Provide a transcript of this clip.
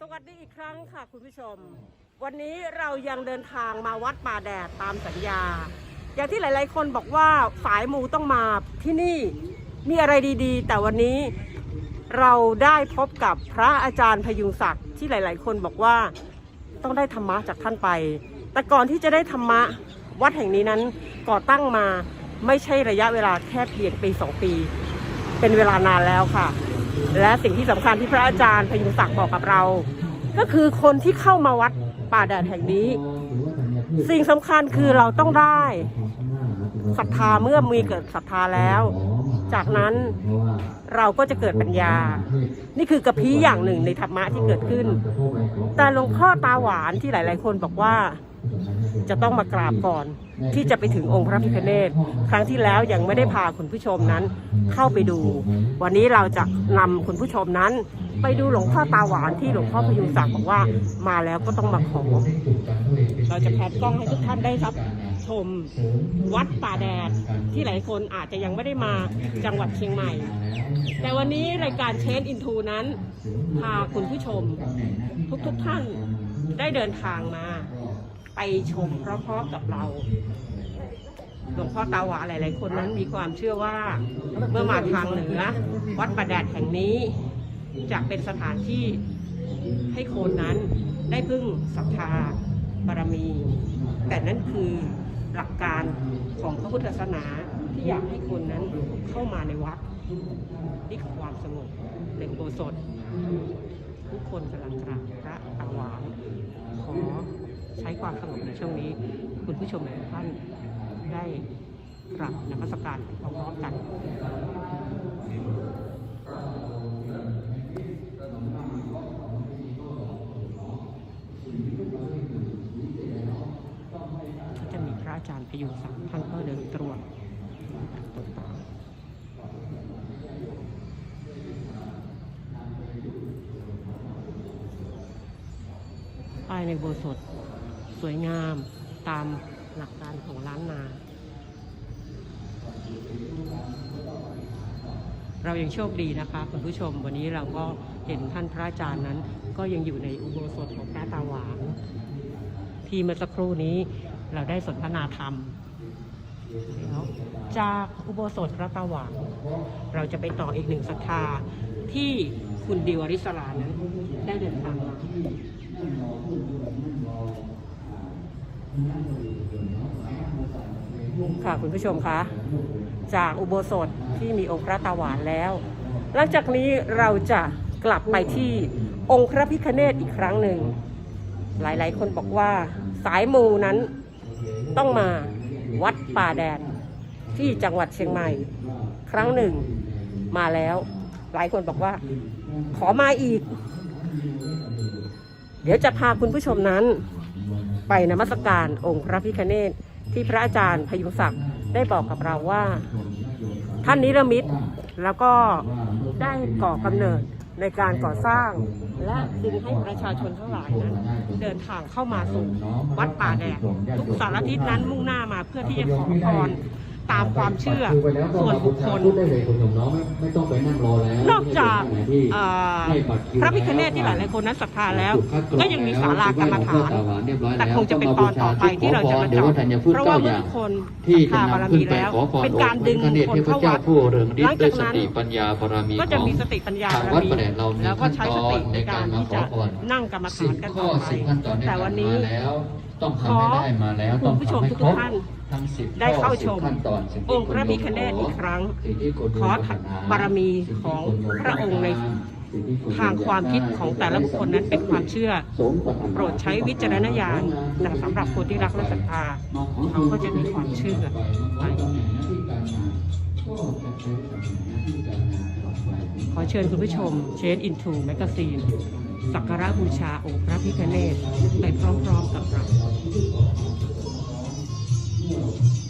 สวัสดีอีกครั้งค่ะคุณผู้ชม วันนี้เรายังเดินทางมาวัดป่าแดดตามสัญญา อย่างที่หลาย ๆ คนบอกว่าสายมูต้องมาที่นี่มีอะไรดีๆ แต่วันนี้เราได้พบกับพระอาจารย์พยุงศักดิ์ที่หลาย ๆ คนบอกว่าต้องได้ธรรมะจากท่านไป แต่ก่อนที่จะได้ธรรมะวัดแห่งนี้นั้นก่อตั้งมาไม่ใช่ระยะเวลาแค่เพียงปีสองปี เป็นเวลานานแล้วค่ะ และสิ่งที่สำคัญที่พระอาจารย์พยุงศักดิ์บอกกับเรา ก็คือคนที่เข้ามาวัดป่าแดดแห่งนี้ สิ่งสำคัญคือเราต้องได้ศรัทธาเมื่อมีเกิดศรัทธาแล้ว จากนั้นเราก็จะเกิดปัญญา นี่คือกระพี้อย่างหนึ่งในธรรมะที่เกิดขึ้น แต่หลวงพ่อตาหวานที่หลาย ๆ คนบอกว่า จะต้องมากราบก่อนที่จะไปถึงองค์พระพิฆเนศครั้งที่แล้วยังไม่ได้พาคุณผู้ชมนั้นเข้าไปดู วันนี้เราจะนำคุณผู้ชมนั้น ไปดูหลวงพ่อตาหวานที่หลวงพ่อพยุงศักดิ์บอกว่ามาแล้วก็ต้องมาขอเราจะแพนกล้องให้ทุกท่านได้รับ ชมวัดป่าแดดที่หลายคนอาจจะยังไม่ได้มาจังหวัดเชียงใหม่ แต่วันนี้รายการเชนอินทูนั้นพาคุณผู้ชม ทุกๆทท่านได้เดินทางมา ไปชมพร้อมๆกับเราหลวงพ่อตาหวาหลาย ๆ คนนั้นมีความเชื่อว่าเมื่อมาทางเหนือ วัดประแดดแห่งนี้จะเป็นสถานที่ให้คนนั้นได้พึ่งศรัทธาบารมี แต่นั่นคือหลักการของพระพุทธศาสนาที่อยากให้คนนั้นเข้ามาในวัดนี่คือความสงบในอุโบสถทุกคนกำลังกราบพระตาหวานขอ ใช้ความสงบในช่วงนี้ คุณผู้ชมทุกท่านได้กราบนมัสการพร้อมๆกันก็จะมีพระอาจารย์พยุงศักดิ์ท่านก็เดินตรวจตรวจตาภายในโบสถ์ สวยงามตามหลักการของล้านนา เรายังโชคดีนะคะคุณผู้ชมวันนี้เราก็เห็นท่านพระอาจารย์นั้น ก็ยังอยู่ในอุโบสถของพระตาหวานที่เมื่อสักครู่นี้เราได้สนทนาธรรมจากอุโบสถพระตาหวานเราจะไปต่ออีกหนึ่งศรัทธาที่คุณดิวอริสรานั้นได้เดินทางมา ค่ะคุณผู้ชมคะจากอุโบสถที่มีองค์พระตาหวานแล้ว หลังจากนี้เราจะกลับไปที่องค์พระพิคเนตอีกครั้งหนึ่ง หลายๆ คนบอกว่าสายมูนั้นต้องมาวัดป่าแดดที่จังหวัดเชียงใหม่ ครั้งหนึ่งมาแล้ว หลายคนบอกว่า ขอมาอีก เดี๋ยวจะพาคุณผู้ชมนั้น ไปนมัสการองค์พระพิคเนตที่พระอาจารย์พยุงศักดิ์ได้บอกกับเราว่า ท่านนิรมิตแล้วก็ได้ก่อกำเนิดในการก่อสร้าง และดึงให้ประชาชนทั้งหลายนั้นเดินทางเข้ามาสู่วัดป่าแดดทุกสารทิศนั้นมุ่งหน้ามาเพื่อที่จะขอพรตามความเชื่อส่วนบุคคลพูดได้เลยคุณหนุ่มเนาะไม่ต้องไปนั่งรอแล้ว จากไม่ได้เอ่อให้บัตคิวพระพิคเนตที่หลายๆคนนั้นศรัทธาแล้ว ก็ยังมีศาลากรรมฐานแต่คงจะเป็นตอนต่อไปที่เราจะมาเจาะเพราะว่าเมื่อทุกคนที่ศรัทจะธาบารนำขึ้มีนไปแล้วขอพรเป็นการดึงองค์พระเนตรคนเทพเข้าเจ้าวัดผู้เรืองฤทหลังธิ์ด้จาวกยสนั้นติปัญญาบารมีก็จะมีของสติปัญญาทางบาวัรดมีประแดดเรามีแล้วก็ใช้สติในการที่จะขั้นตอนในการมาขอพรนั่งกรรมสิฐาบนกันข้ต่ออไปสิบขั้นตอนในแต่การวันมานี้แล้วต้องทำให้ได้มาแล้วขอต้องคุณผู้ชมทำให้ทุครกบ ท่านทั้งสิบได้เข้าชมขั้นตอนสิ่องค์พระพิฆเนศอีกครั้งสิ่ที่คุณขอบารมีของพระองค์ในทางความคิดของแต่ละบุคคลนั้นเป็นความเชื่อ โปรดใช้วิจารณญาณแต่สำหรับคนที่รักและศรัทธาเขาก็จะมีความเชื่อไปขอเชิญคุณผู้ชมเชนอินทูแมกซีนสักการะบูชาองค์พระพิฆเนศไปพร้อมๆกับเรา Thank you.